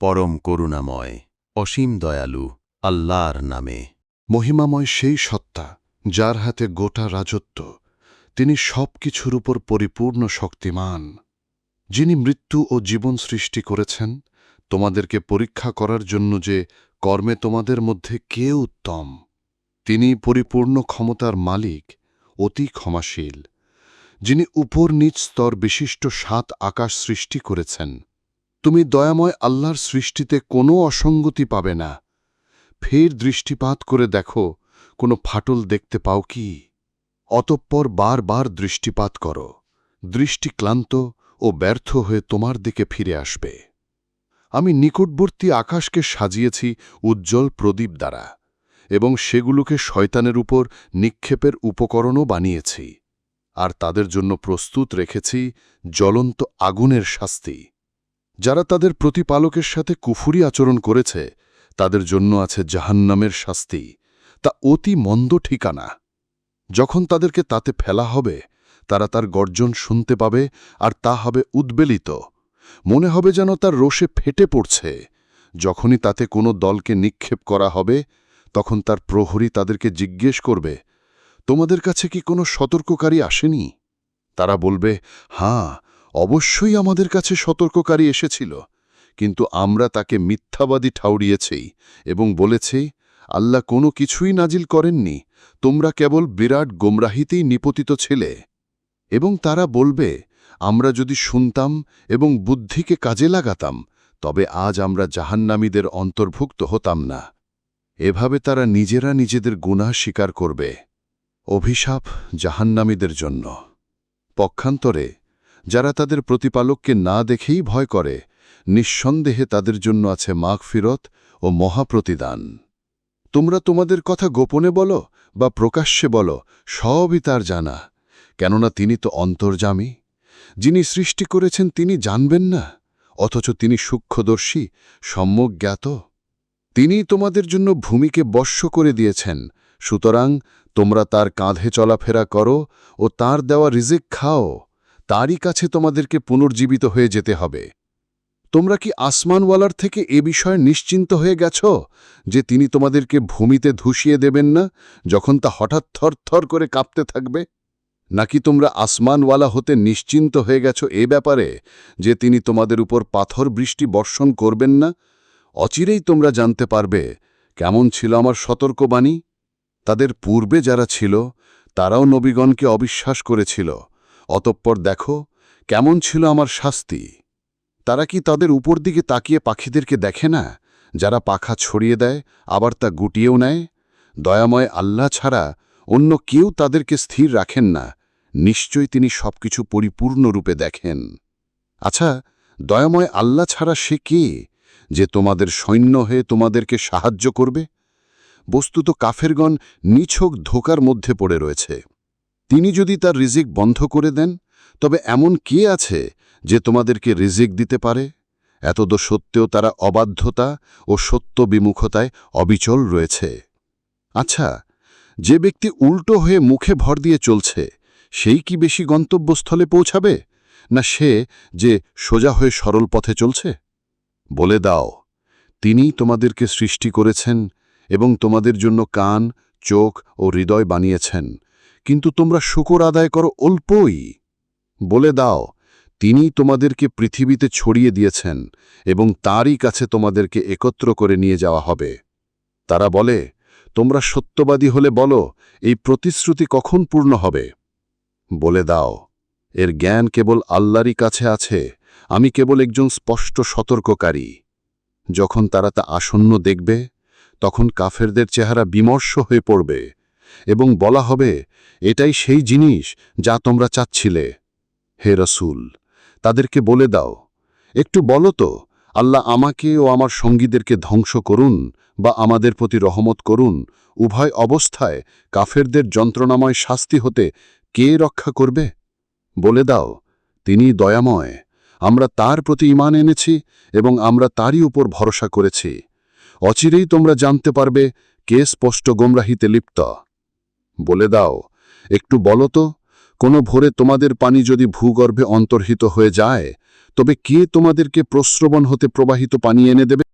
পরম করুণাময়, অসীম দয়ালু, আল্লাহর নামে। মহিমাময় সেই সত্তা, যার হাতে গোটা রাজত্ব, তিনি সব কিছুর উপর পরিপূর্ণ শক্তিমান। যিনি মৃত্যু ও জীবন সৃষ্টি করেছেন, তোমাদেরকে পরীক্ষা করার জন্য যে কর্মে তোমাদের মধ্যে কে উত্তম, তিনি পরিপূর্ণ ক্ষমতার মালিক, অতি ক্ষমাশীল। যিনি উপর নিচ স্তর বিশিষ্ট সাত আকাশ সৃষ্টি করেছেন তুমি দয়াময় আল্লাহর সৃষ্টিতে কোনো অসঙ্গতি পাবে না। ফের দৃষ্টিপাত করে দেখো, কোনো ফাটল দেখতে পাও কি? অতঃপর বারবার দৃষ্টিপাত করো। দৃষ্টি ক্লান্ত ও ব্যর্থ হয়ে তোমার দিকে ফিরে আসবে। আমি নিকটবর্তী আকাশকে সাজিয়েছি উজ্জ্বল প্রদীপ দ্বারা এবং সেগুলোকে শয়তানের উপর নিক্ষেপের উপকরণও বানিয়েছি। আর তাদের জন্য প্রস্তুত রেখেছি জ্বলন্ত আগুনের শাস্তি। যারা তাদের প্রতিপালকের সাথে কুফুরি আচরণ করেছে, তাদের জন্য আছে জাহান্নামের শাস্তি, তা অতি মন্দ ঠিকানা। যখন তাদেরকে তাতে ফেলা হবে, তারা তার গর্জন শুনতে পাবে আর তা হবে উদ্বেলিত। মনে হবে যেন তার রোষে ফেটে পড়ছে। যখনই তাতে কোনো দলকে নিক্ষেপ করা হবে, তখন তার প্রহরী তাদেরকে জিজ্ঞেস করবে, তোমাদের কাছে কি কোনো সতর্ককারী আসেনি? তারা বলবে হাঁ অবশ্যই আমাদের কাছে সতর্ককারী এসেছিল, কিন্তু আমরা তাকে মিথ্যাবাদী ঠাউরিয়েছি এবং বলেছি, আল্লাহ কোনো কিছুই নাজিল করেননি, তোমরা কেবল বিরাট গোমরাহিতেই নিপতিত ছিলে। এবং তারা বলবে, আমরা যদি শুনতাম এবং বুদ্ধিকে কাজে লাগাতাম, তবে আজ আমরা জাহান্নামীদের অন্তর্ভুক্ত হতাম না। এভাবে তারা নিজেরা নিজেদের গুনাহ স্বীকার করবে। অভিশাপ জাহান্নামীদের জন্য। পক্ষান্তরে যারা তাদের প্রতিপালককে না দেখেই ভয় করে, নিঃসন্দেহে তাদের জন্য আছে মাগফিরত ও মহাপ্রতিদান। তোমরা তোমাদের কথা গোপনে বলো বা প্রকাশ্যে বলো, সবই তার জানা। কেননা তিনি তো অন্তর্জামী যিনি সৃষ্টি করেছেন তিনি জানবেন না, অথচ তিনি সূক্ষ্মদর্শী, সম্যক জ্ঞাত। তিনি তোমাদের জন্য ভূমিকে বশ্য করে দিয়েছেন, সুতরাং তোমরা তার কাঁধে চলাফেরা করো ও তার দেওয়া রিজিক খাও। তারই কাছে তোমাদেরকে পুনর্জীবিত হয়ে যেতে হবে। তোমরা কি আসমানওয়ালার থেকে এ বিষয়ে নিশ্চিন্ত হয়ে গেছ যে তিনি তোমাদেরকে ভূমিতে ধুসিয়ে দেবেন না যখন তা হঠাৎ থরথর করে কাঁপতে থাকবে? নাকি তোমরা আসমানওয়ালা হতে নিশ্চিন্ত হয়ে গেছ এ ব্যাপারে যে তিনি তোমাদের উপর পাথর বৃষ্টি বর্ষণ করবেন না? অচিরেই তোমরা জানতে পারবে কেমন ছিল আমার সতর্কবাণী। তাদের পূর্বে যারা ছিল, তারাও নবীগণকে অবিশ্বাস করেছিল। অতঃপর দেখো, কেমন ছিল আমার শাস্তি। তারা কি তাদের উপর দিকে তাকিয়ে পাখিদেরকে দেখে না, যারা পাখা ছড়িয়ে দেয়, আবার তা গুটিয়েও নেয়? দয়াময় আল্লাহ ছাড়া অন্য কেউ তাদেরকে স্থির রাখেন না, নিশ্চয়ই তিনি সবকিছু পরিপূর্ণরূপে দেখেন। আচ্ছা দয়াময় আল্লাহ ছাড়া সে কে, যে তোমাদের সৈন্য হয়ে তোমাদেরকে সাহায্য করবে? বস্তুত কাফেরগণ নিছক ধোকার মধ্যে পড়ে রয়েছে। তিনি যদি তার রিজিক বন্ধ করে দেন, তবে এমন কে আছে যে তোমাদেরকে রিজিক দিতে পারে? এতদ সত্ত্বেও তারা অবাধ্যতা ও সত্য বিমুখতায় অবিচল রয়েছে। আচ্ছা যে ব্যক্তি উল্টো হয়ে মুখে ভর দিয়ে চলছে, সেই কি বেশি গন্তব্যস্থলে পৌঁছাবে? না সে যে সোজা হয়ে সরল পথে চলছে? বলে দাও তিনি তোমাদেরকে সৃষ্টি করেছেন এবং তোমাদের জন্য কান, চোখ ও হৃদয় বানিয়েছেন। কিন্তু তোমরা শুকর আদায় করো অল্পই। বলে দাও, তিনি তোমাদেরকে পৃথিবীতে ছড়িয়ে দিয়েছেন এবং তারই কাছে তোমাদেরকে একত্র করে নিয়ে যাওয়া হবে। তারা বলে, তোমরা সত্যবাদী হলে বলো, এই প্রতিশ্রুতি কখন পূর্ণ হবে? বলে দাও, এর জ্ঞান কেবল আল্লাহরই কাছে আছে, আমি কেবল একজন স্পষ্ট সতর্ককারী। যখন তারা তা আসন্ন দেখবে, তখন কাফেরদের চেহারা বিমর্ষ হয়ে পড়বে। এবং বলা হবে, এটাই সেই জিনিস যা তোমরা চাচ্ছিলে। হে রসুল, তাদেরকে বলে দাও, একটু বলো তো, আল্লাহ আমাকে ও আমার সঙ্গীদেরকে ধ্বংস করুন বা আমাদের প্রতি রহমত করুন, উভয় অবস্থায় কাফেরদের যন্ত্রণাময় শাস্তি হতে কে রক্ষা করবে? বলে দাও, তিনি দয়াময়, আমরা তার প্রতি ইমান এনেছি এবং আমরা তারই উপর ভরসা করেছি। অচিরেই তোমরা জানতে পারবে কে স্পষ্ট গোমরাহিতে লিপ্ত। বলে দাও, একটু বলো তো, কোনো ভোরে তোমাদের পানি যদি ভূগর্ভে অন্তর্হিত হয়ে যায়, তবে কে তোমাদেরকে প্রশ্রবণ হতে প্রবাহিত পানি এনে দেবে?